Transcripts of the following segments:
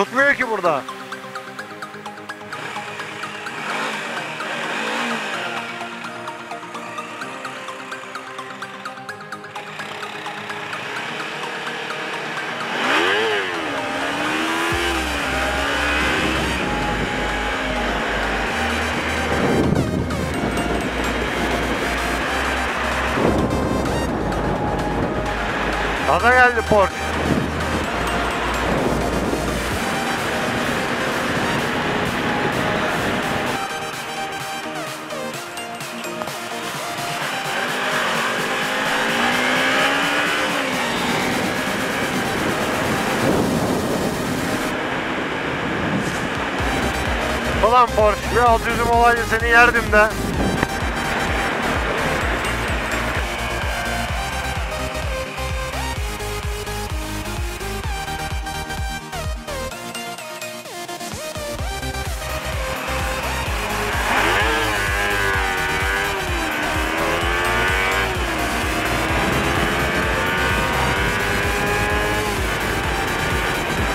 Tutmuyor ki burada. Gaza geldi Porsche. Ulan Porsche bir alt yüzüm olaydı seni yerdim de.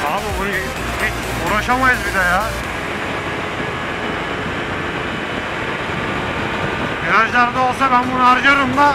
Abi bunu hiç uğraşamayız bir de ya. Virajlarda olsa ben bunu harcarım da